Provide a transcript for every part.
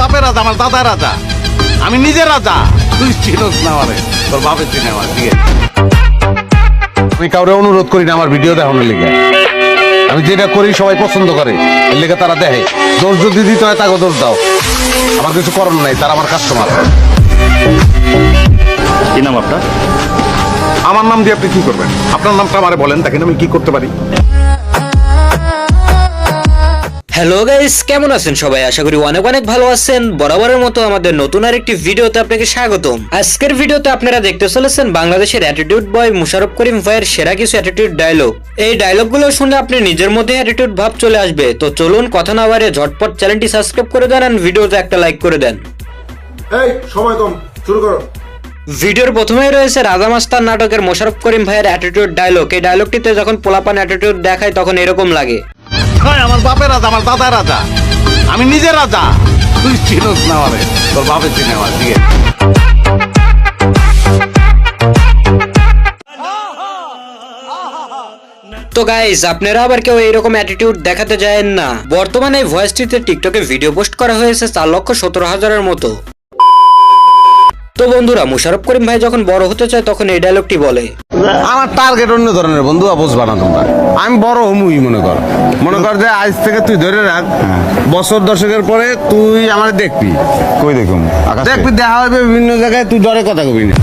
বাপের রাজা আমার দাদা রাজা। আমি নিজে রাজা। তুই চিনোস না আমারে। তোর বাপের চিনে আমার ঠিক আছে? আমি কাউরে অনুরোধ করি না আমার ভিডিও দেখানোর লিগে। আমি যেটা করি সবাই পছন্দ করে। এর লেগে তারা দেখে। দোষ যদি দিতে হয় তাকে দোষ দাও। আমার কিছু করার নাই তারা আমার কাস্টমার কি নাম আপনার? আমার নাম দিয়ে আপনি কি করবেন? আপনার নামটা আমারে বলেন তাকে আমি কি করতে পারি। হ্যালো গাইস কেমন আছেন সবাই? আশা করি অনেক অনেক ভালো আছেন। বরাবরের মতো আমাদের নতুন আরেকটি ভিডিওতে আপনাকে স্বাগতম। আজকের ভিডিওতে আপনারা দেখতে চলেছেন বাংলাদেশের অ্যাটিটিউড বয় মুশারফ করিম ভাইয়ের সেরা কিছু অ্যাটিটিউড ডায়লগ এই ডায়লগগুলো শুনে আপনি নিজের মধ্যে অ্যাটিটিউড ভাব চলে আসবে। তো চলুন কথা না বাড়িয়ে ঝটপট চ্যানেলটি সাবস্ক্রাইব করে দেন আর ভিডিওতে একটা লাইক করে দেন। এই সময় কম শুরু করো। ভিডিওর প্রথমেই রয়েছে রাজা মাস্তার নাটকের মোশারফ করিম ভাইয়ের অ্যাটিটিউড ডায়লগ এই ডায়লগটিতে যখন পোলাপান অ্যাটিটিউড দেখায় তখন এরকম লাগে। আমার বাপের রাজা, আমার দাদা রাজা। আমি নিজে রাজা। তুই চিনোস না আমারে। তোর বাপের চিনে আমার, ঠিক তো গাইজ আপনারা আবার কেউ এইরকম অ্যাটিটিউড দেখাতে যায় না। বর্তমানে এই ভয়েসটিতে টিকটকে ভিডিও পোস্ট করা হয়েছে চার লক্ষ সতেরো হাজারের মতো। তো বন্ধুরা মুশারফ করিম ভাই যখন বড় হতে চায় তখন এই ডায়লগটি বলে। আমার টার্গেট অন্য ধরনের বন্ধু বুঝবা না তোমরা। আমি বড় হমুই মনে কর। মনে কর যে আজ থেকে তুই ধরে রাখ বছর দশকের পরে তুই আমার দেখবি। কই দেখুন আকাশ দেখবি দেখা হবে বিভিন্ন জায়গায় তুই ডরে কথা কবি না।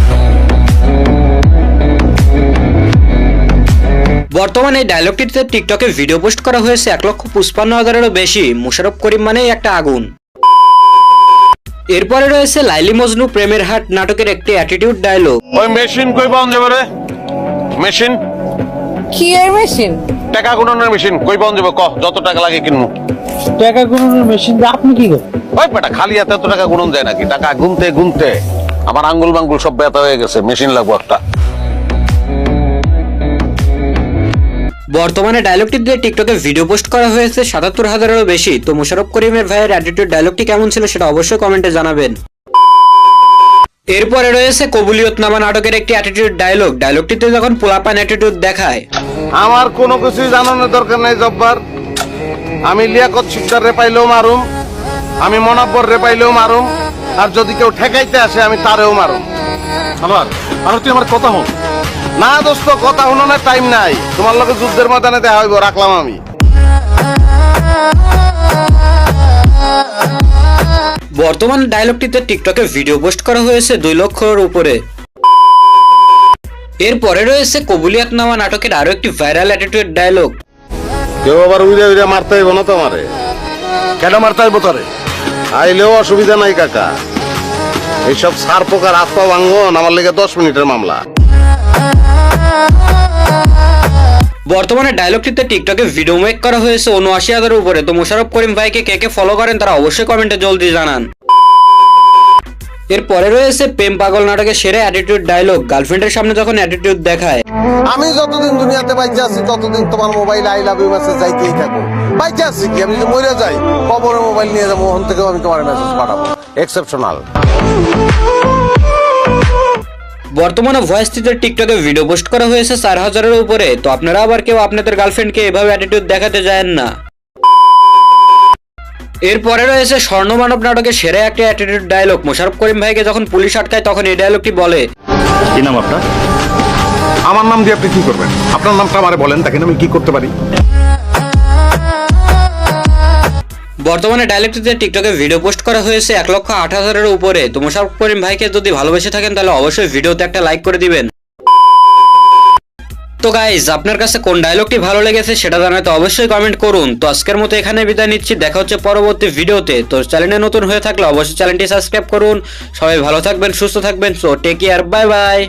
বর্তমানে এই ডায়লগটিতে টিকটকে ভিডিও পোস্ট করা হয়েছে এক লক্ষ পুষ্পান্ন হাজারেরও বেশি। মুশারফ করিম মানেই একটা আগুন। এরপরে রয়েছে লাইলি মজনু প্রেমের হাট নাটকের একটি অ্যাটিটিউড ডায়লগ ওই মেশিন কই পাওয়া যাবে রে? মেশিন? কি এর মেশিন? টাকা গুণনের মেশিন কই পাওয়া যাবে? ক যত টাকা লাগে কিনমু। টাকা গুণনের মেশিন দা আপনি কি করেন? ওই বেটা খালি হাতে এত টাকা গুণন যায় নাকি? টাকা গুনতে গুনতে আমার আঙ্গুল বাঙ্গুল সব ব্যথা হয়ে গেছে মেশিন লাগবো একটা। বর্তমানে ডায়লগটি দিয়ে টিকটকে ভিডিও পোস্ট করা হয়েছে সাতাত্তর হাজারেরও বেশি। তো মোশারফ করিমের ভাইয়ের অ্যাটিটিউড ডায়লগটি কেমন ছিল সেটা অবশ্যই কমেন্টে জানাবেন। এরপরে রয়েছে কবুলিয়ত নামা নাটকের একটি অ্যাটিটিউড ডায়লগ ডায়লগটিতে যখন পোলাপান অ্যাটিটিউড দেখায়। আমার কোনো কিছুই জানানোর দরকার নাই জব্বার। আমি লিয়াকত শিকদার রে পাইলেও মারুম। আমি মনাব্বর রে পাইলেও মারুম। আর যদি কেউ ঠেকাইতে আসে আমি তারেও মারুম। আমার আর তুই আমার কথা হল না দোস্ত কথা শুনানোর টাইম নাই। তোমার লগে যুদ্ধের ময়দানে দেখা হইব রাখলাম আমি। বর্তমান ডায়লগটিতে টিকটকে ভিডিও পোস্ট করা হয়েছে দুই লক্ষর উপরে। এরপরে রয়েছে কবুলিয়াত নামা নাটকের আরও একটি ভাইরাল অ্যাটিটিউড ডায়লগ কেউ আবার উইরে উইরে মারতে হইব না তোমারে। কেন মারতে হইব তোরে? আইলেও অসুবিধা নাই কাকা। এইসব সার পোকার পা ভাঙ্গন আমার লেগে দশ মিনিটের মামলা। বর্তমানে ডায়লগটিতে টিকটকে ভিডিও মেক করা হয়েছে উনআশি হাজারের উপরে। তো মোশারফ করিম ভাইকে কে কে ফলো করেন তারা অবশ্যই কমেন্টে জলদি জানান। এরপরে রয়েছে প্রেম পাগল নাটকের সেরা অ্যাটিটিউড ডায়লগ গার্লফ্রেন্ডের সামনে যখন অ্যাটিটিউড দেখায়। আমি যতদিন দুনিয়াতে বাইচে আছি, ততদিন তোমার mobile I love you message যাইতেই থাকো বাইচে আছি কি? আমি যদি মরে যাই কবরে মোবাইল নিয়ে যাব, ওখান থেকেও আমি তোমার মেসেজ পাঠাবো। এক্সেপশনাল বর্তমানে ভয়েস ভয়েসটিতে টিকটকে ভিডিও পোস্ট করা হয়েছে চার হাজারের উপরে। তো আপনারা আবার কেউ আপনাদের গার্লফ্রেন্ডকে এভাবে অ্যাটিটিউড দেখাতে যায়েন না। এরপরে রয়েছে স্বর্ণ মানব নাটকের সেরা একটা অ্যাটিটিউড ডায়লগ মোশারফ করিম ভাইকে যখন পুলিশ আটকায় তখন এই ডায়লগটি বলে। কি নাম আপনার? আমার নাম দিয়ে আপনি কি করবেন? আপনার নামটা আমারে বলেন তাকে আমি কি করতে পারি? বর্তমানে ডায়লগটিতে টিকটকে ভিডিও পোস্ট করা হয়েছে এক লক্ষ আট হাজারের উপরে। তো মোশারফ করিম ভাইকে যদি ভালোবেসে থাকেন, তাহলে অবশ্যই ভিডিওতে একটা লাইক করে দিবেন। তো গাইজ আপনার কাছে কোন ডায়লগটি ভালো লেগেছে সেটা জানাতে অবশ্যই কমেন্ট করুন। তো আজকের মতো এখানে বিদায় নিচ্ছি, দেখা হচ্ছে পরবর্তী ভিডিওতে। তো চ্যানেলে নতুন হয়ে থাকলে অবশ্যই চ্যানেলটি সাবস্ক্রাইব করুন। সবাই ভালো থাকবেন, সুস্থ থাকবেন। So take care bye bye